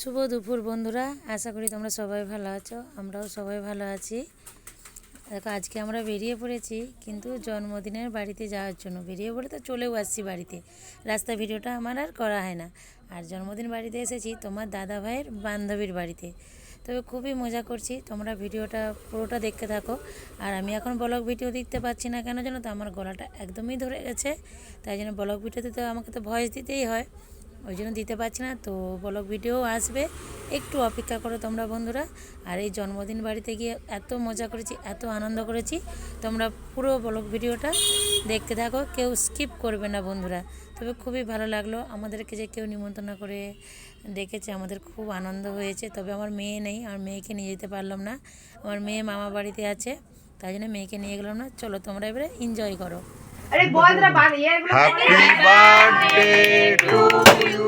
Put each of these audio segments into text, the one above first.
শুভ দুপুর বন্ধুরা, আশা করি তোমরা সবাই ভালো আছো, আমরাও সবাই ভালো আছি। দেখো, আজকে আমরা বেরিয়ে পড়েছি, কিন্তু জন্মদিনের বাড়িতে যাওয়ার জন্য। বেরিয়ে পড়ে তো চলেও আসছি বাড়িতে। রাস্তা ভিডিওটা আমার আর করা হয় না। আর জন্মদিন বাড়িতে এসেছি তোমার দাদা ভাইয়ের বান্ধবীর বাড়িতে। তবে খুবই মজা করছি, তোমরা ভিডিওটা পুরোটা দেখতে থাকো। আর আমি এখন ব্লগ ভিডিও দেখতে পাচ্ছি না কেন জানো তো? আমার গলাটা একদমই ধরে গেছে, তাই জন্য ব্লগ ভিডিওতে তো আমাকে তো ভয়েস দিতেই হয়। ওই জন্য দিতে পারছি না তো ব্লগ ভিডিও আসবে। একটু অপেক্ষা করো তোমরা বন্ধুরা। আর এই জন্মদিন বাড়িতে গিয়ে এত মজা করেছি এত আনন্দ করেছি। তোমরা পুরো ব্লগ ভিডিওটা দেখতে থাকো কেউ স্কিপ করবে না বন্ধুরা। তবে খুবই ভালো লাগল আমাদেরকে যে কেউ নিমন্ত্রণ করে ডেকেছে আমাদের খুব আনন্দ হয়েছে। তবে আমার মেয়ে নেই আমার মেয়েকে নিয়ে যেতে পারলাম না। আমার মেয়ে মামা বাড়িতে আছে তাই জন্য মেয়েকে নিয়ে গেলাম না। চলো তোমরা এবারে এনজয় করো। Happy birthday to you.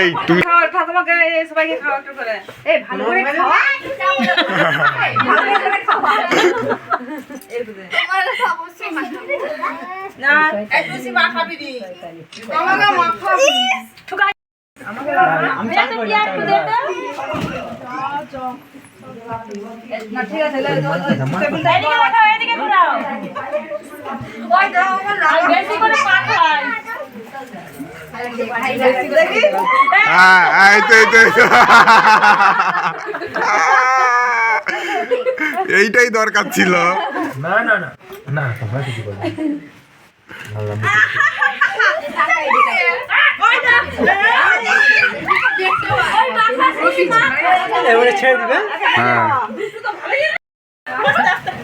এই তুমি তোমাকে সবাইকে খাওয়া একটু করে এই ভালো করে খাওয়া ভালো করে খাওয়া এই বুঝে না মা খাবি দি মা খাবি আমি ঠিক আছে লে টেবিলটা এদিকে রাখো এদিকে ঘোরাও ওই দাও আমার লাল বেশি করে পা খাই দেখি হ্যাঁ এই তো এই তো, এই তো। এইটাই দরকার ছিল। না না না না তোমরা কিছু করবে এবারে ছেড়ে দিবে? হ্যাঁ।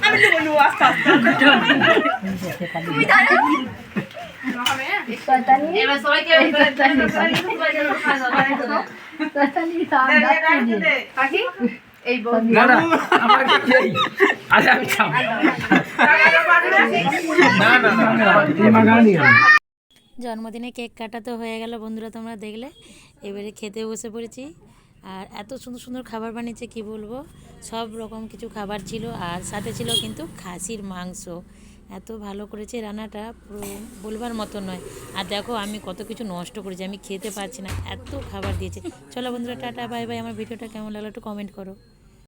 আমি খাব না না না এই মাগানি জন্মদিনে কেক কাটা তো হয়ে গেল বন্ধুরা তোমরা দেখলে। এবারে খেতে বসে পড়েছি। আর এত সুন্দর সুন্দর খাবার বানিয়েছে কি বলব? সব রকম কিছু খাবার ছিল আর সাথে ছিল কিন্তু খাসির মাংস। এত ভালো করেছে রান্নাটা, পুরো বলবার মতো নয়। আর দেখো, আমি কত কিছু নষ্ট করেছি, আমি খেতে পারছি না, এত খাবার দিয়েছে। চলো বন্ধুরা, টাটা, বাই বাই। আমার ভিডিওটা কেমন লাগল একটু কমেন্ট করো।